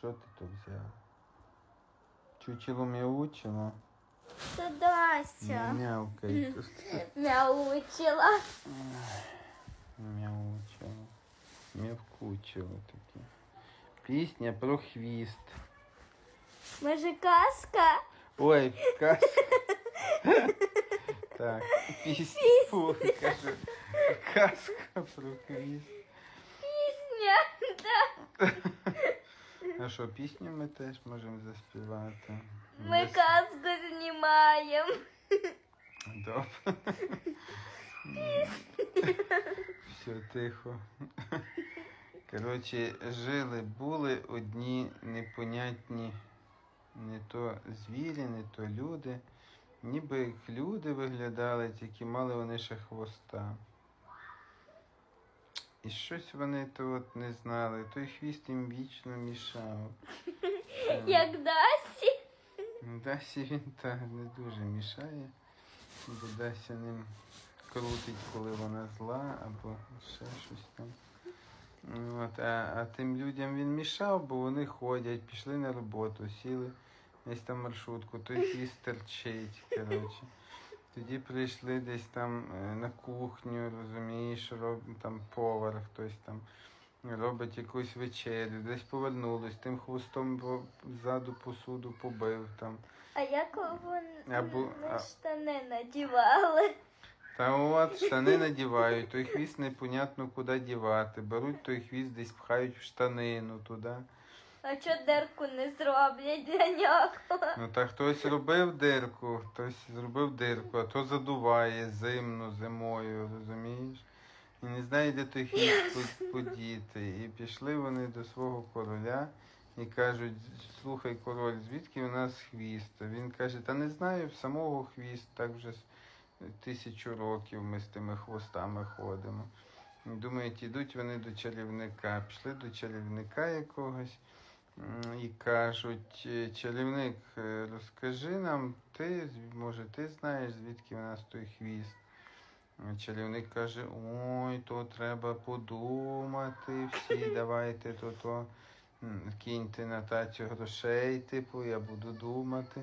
Що ти тут взяв? Чучело мяучило? Це Дася. Мявкай тут. Мяучила. Мяучило. Мявкучило таке. Пісня про хвіст. Може казка? Ой, казка. Так, пісня. Фу, кажу. Казка про хвіст. А що, пісню ми теж можемо заспівати? Ми Без- казку знімаємо. Добре. Все тихо. Коротше, жили, були одні непонятні не то звірі, не то люди. Ніби як люди виглядали, тільки мали вони ще хвоста. І щось вони то от не знали, той хвіст їм вічно мішав. Як Дасі. Дасі він так не дуже мішає, бо Дася ним крутить, коли вона зла, або ще щось там. От, а, а тим людям він мішав, бо вони ходять, пішли на роботу, сіли десь там маршрутку, той хвіст терчить. Коротше. Тоді прийшли десь там е, на кухню, розумієш, роб, там повар, хтось там робить якусь вечерю, десь повернулись, тим хвостом ззаду посуду побив там. А як вони Або- штани надівали? Та от штани надівають, той хвіст непонятно куди дівати. Беруть той хвіст, десь пхають в штанину туди. А чо дирку не зроблять для нього? Ну та хтось робив дирку, хтось зробив дирку, а то задуває зимно, зимою, розумієш? І не знає, де той хвіст по- подіти. І пішли вони до свого короля і кажуть: слухай, король, звідки у нас хвіст? А Він каже, та не знаю, в самого хвіст, так вже с- тисячу років ми з тими хвостами ходимо. Думають, ідуть вони до чарівника. Пішли до чарівника якогось. І кажуть, «Е, чарівник, е, розкажи нам, ти, може, ти знаєш, звідки у нас той хвіст. Чарівник каже, ой, то треба подумати всі, давайте то то киньте на тацю грошей, типу, я буду думати.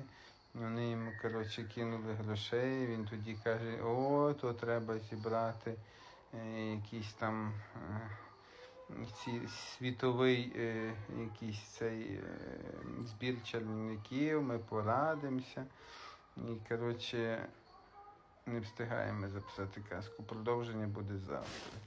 Вони йому, коротше, кинули грошей, він тоді каже, о, то треба зібрати е, якісь там. Ці світовий е, якийсь цей е, збір чарівників, ми порадимося. І, коротше, не встигаємо записати казку. Продовження буде завтра.